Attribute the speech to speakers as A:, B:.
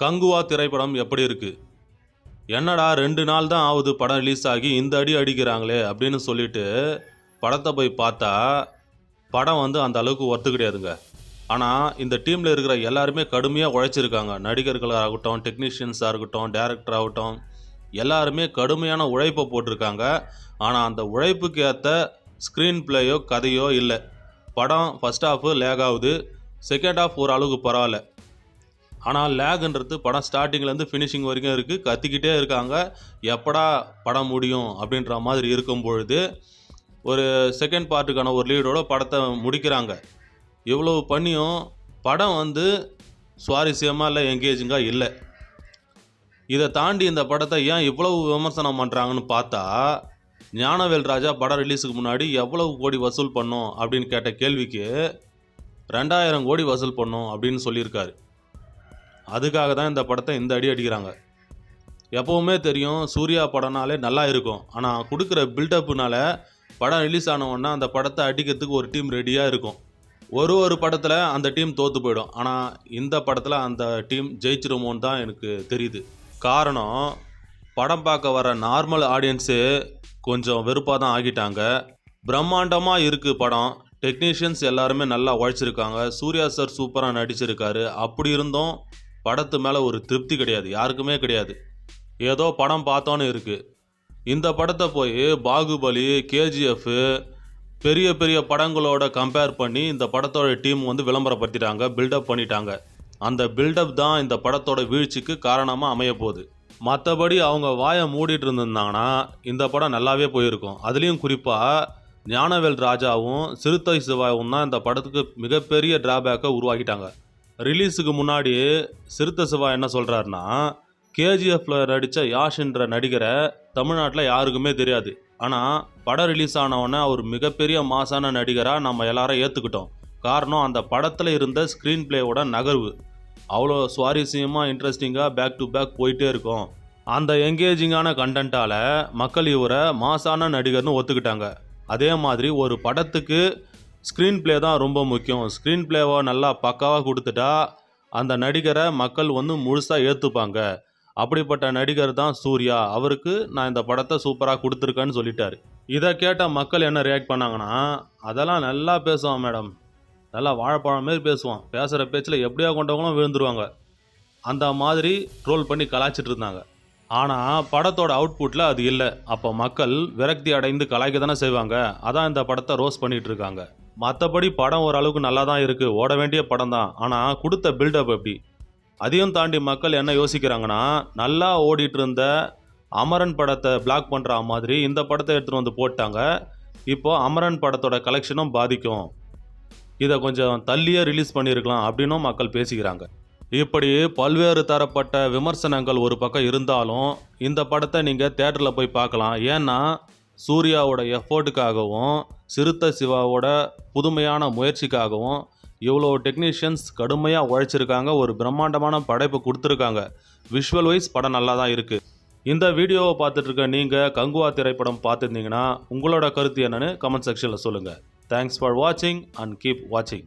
A: கங்குவா திரைப்படம் எப்படி இருக்கு? என்னடா ரெண்டு நாள் தான் ஆகுது படம் ரிலீஸ் ஆகி இந்த அடி அடிக்கிறாங்களே அப்படின்னு சொல்லிட்டு படத்தை போய் பார்த்தா படம் வந்து அந்த அளவுக்கு ஒர்த்து கிடையாதுங்க. ஆனால் இந்த டீமில் இருக்கிற எல்லாருமே கடுமையாக உழைச்சிருக்காங்க. நடிகர்களாக இருக்கட்டும் டெக்னீஷியன்ஸாக இருக்கட்டும் டேரக்டர் ஆகட்டும் எல்லாருமே கடுமையான உழைப்பை போட்டிருக்காங்க. ஆனால் அந்த உழைப்புக்கு ஏற்ற ஸ்க்ரீன் பிளேயோ கதையோ இல்லை. படம் ஃபஸ்ட் ஹாஃபு லேக் ஆகுது செகண்ட் ஹாஃப் ஓரளவுக்கு பரவாயில்ல. ஆனால் லேக்ன்றது படம் ஸ்டார்டிங்லேருந்து ஃபினிஷிங் வரைக்கும் இருக்குது கத்திக்கிட்டே இருக்காங்க. எப்படா படம் முடியும் அப்படின்ற மாதிரி இருக்கும் பொழுது ஒரு செகண்ட் பார்ட்டுக்கான ஒரு லீடோட படத்தை முடிக்கிறாங்க. இவ்வளவு பண்ணியும் படம் வந்து சுவாரஸ்யமாக இல்லை என்கேஜிங்காக இல்லை. இதை தாண்டி இந்த படத்தை ஏன் இவ்வளவு விமர்சனம் பண்ணுறாங்கன்னு பார்த்தா ஞானவேல் ராஜா படம் ரிலீஸுக்கு முன்னாடி எவ்வளவு கோடி வசூல் பண்ணோம் அப்படின்னு கேட்ட கேள்விக்கு ரெண்டாயிரம் கோடி வசூல் பண்ணோம் அப்படின்னு சொல்லியிருக்காரு. அதுக்காக தான் இந்த படத்தை இந்த அடி அடிக்கிறாங்க. எப்போவுமே தெரியும் சூர்யா படம்னாலே நல்லா இருக்கும். ஆனால் கொடுக்குற பில்டப்புனால படம் ரிலீஸ் ஆனவுடனே அந்த படத்தை அடிக்கிறதுக்கு ஒரு டீம் ரெடியாக இருக்கும். ஒரு ஒரு படத்தில் அந்த டீம் தோற்று போயிடும். ஆனால் இந்த படத்தில் அந்த டீம் ஜெயிச்சிருமோன்னு தான் எனக்கு தெரியுது. காரணம் படம் பார்க்க வர நார்மல் ஆடியன்ஸு கொஞ்சம் வெறுப்பாக தான் ஆகிட்டாங்க. பிரம்மாண்டமாக இருக்குது படம். டெக்னீஷியன்ஸ் எல்லாருமே நல்லா உழைச்சிருக்காங்க. சூர்யா சார் சூப்பராக நடிச்சிருக்காரு. அப்படி இருந்தும் படத்து மேலே ஒரு திருப்தி கிடையாது யாருக்குமே கிடையாது. ஏதோ படம் பார்த்தோன்னு இருக்குது இந்த படத்தை போய் பாகுபலி கேஜிஎஃப் பெரிய பெரிய படங்களோட கம்பேர் பண்ணி இந்த படத்தோட டீம் வந்து விளம்பரப்படுத்திட்டாங்க பில்டப் பண்ணிட்டாங்க. அந்த பில்டப் தான் இந்த படத்தோட வீழ்ச்சிக்கு காரணமாக அமைய போகுது. மற்றபடி அவங்க வாயை மூடிட்டு இருந்திருந்தாங்கன்னா இந்த படம் நல்லாவே போயிருக்கும். அதுலேயும் குறிப்பாக ஞானவேல் ராஜாவும் சிறுத்தை சிவாவும் தான் இந்த படத்துக்கு மிகப்பெரிய டிராபேக்கை உருவாக்கிட்டாங்க. ரிலீஸுக்கு முன்னாடி சிறுத்தை சிவா என்ன சொல்கிறாருன்னா கேஜிஎஃப்ல நடித்த யாஷ்ன்ற நடிகரை தமிழ்நாட்டில் யாருக்குமே தெரியாது. ஆனால் படம் ரிலீஸ் ஆனவுடனே அவர் மிகப்பெரிய மாசான நடிகராக நம்ம எல்லாரும் ஏற்றுக்கிட்டோம் காரணம் அந்த படத்தில் இருந்த ஸ்க்ரீன் பிளேவோட நகர்வு. அவ்வளோ சுவாரஸ்யமாக இன்ட்ரெஸ்டிங்காக பேக் டு பேக் போயிட்டே இருக்கும். அந்த எங்கேஜிங்கான கண்டென்ட்டால் மக்கள் இவரை மாசான நடிகர்னு ஒத்துக்கிட்டாங்க. அதே மாதிரி ஒரு படத்துக்கு ஸ்க்ரீன் ப்ளே தான் ரொம்ப முக்கியம். ஸ்க்ரீன் ப்ளேவை நல்லா பக்காவாக கொடுத்துட்டா அந்த நடிகரை மக்கள் வந்து முழுசாக ஏற்றுப்பாங்க அப்படிப்பட்ட நடிகர் தான் சூர்யா. அவருக்கு நான் இந்த படத்தை சூப்பராக கொடுத்துருக்கேன்னு சொல்லிட்டாரு. இதை கேட்ட மக்கள் என்ன ரியாக்ட் பண்ணாங்கன்னா அதெல்லாம் நல்லா பேசுவான் மேடம். நல்லா வாழைப்பழம் மாரி பேசுவான். பேசுகிற பேச்சில் எப்படியா கொண்டவங்களும் விழுந்துருவாங்க. அந்த மாதிரி ட்ரோல் பண்ணி கலாய்ச்சிட்டு இருந்தாங்க. ஆனால் படத்தோட அவுட்புட்டில் அது இல்லை. அப்போ மக்கள் விரக்தி அடைந்து கலாய்க்க தானே செய்வாங்க. அதான் இந்த படத்தை ரோஸ் பண்ணிகிட்டு இருக்காங்க. மற்றபடி படம் ஓரளவுக்கு நல்லா தான் இருக்குது ஓட வேண்டிய படம் தான் ஆனால் கொடுத்த பில்டப் எப்படி? அதையும் தாண்டி மக்கள் என்ன யோசிக்கிறாங்கன்னா நல்லா ஓடிட்டு இருந்த அமரன் படத்தை பிளாக் பண்ணுற மாதிரி இந்த படத்தை எடுத்துகிட்டு வந்து போட்டாங்க. இப்போ அமரன் படத்தோட கலெக்ஷனும் பாதிக்கும். இதை கொஞ்சம் தள்ளியே ரிலீஸ் பண்ணியிருக்கலாம் அப்படின்னும் மக்கள் பேசிக்கிறாங்க. இப்படி பல்வேறு தரப்பட்ட விமர்சனங்கள் ஒரு பக்கம் இருந்தாலும் இந்த படத்தை நீங்கள் தேட்டரில் போய் பார்க்கலாம். ஏன்னா சூர்யாவோட எஃபோர்ட்டுக்காகவும் சிறுத்தை சிவாவோட புதுமையான முயற்சிக்காகவும் இவ்வளோ டெக்னீஷியன்ஸ் கடுமையாக உழைச்சிருக்காங்க ஒரு பிரம்மாண்டமான படைப்பு கொடுத்துருக்காங்க. விஷுவல் வைஸ் படம் நல்லா தான் இருக்குது இந்த வீடியோவை பார்த்துட்ருக்க நீங்கள் கங்குவா திரைப்படம் பார்த்துருந்தீங்கன்னா உங்களோட கருத்து என்னன்னு கமெண்ட் செக்ஷனில் சொல்லுங்கள் தேங்க்ஸ் ஃபார் வாட்சிங் அண்ட் கீப் வாட்சிங்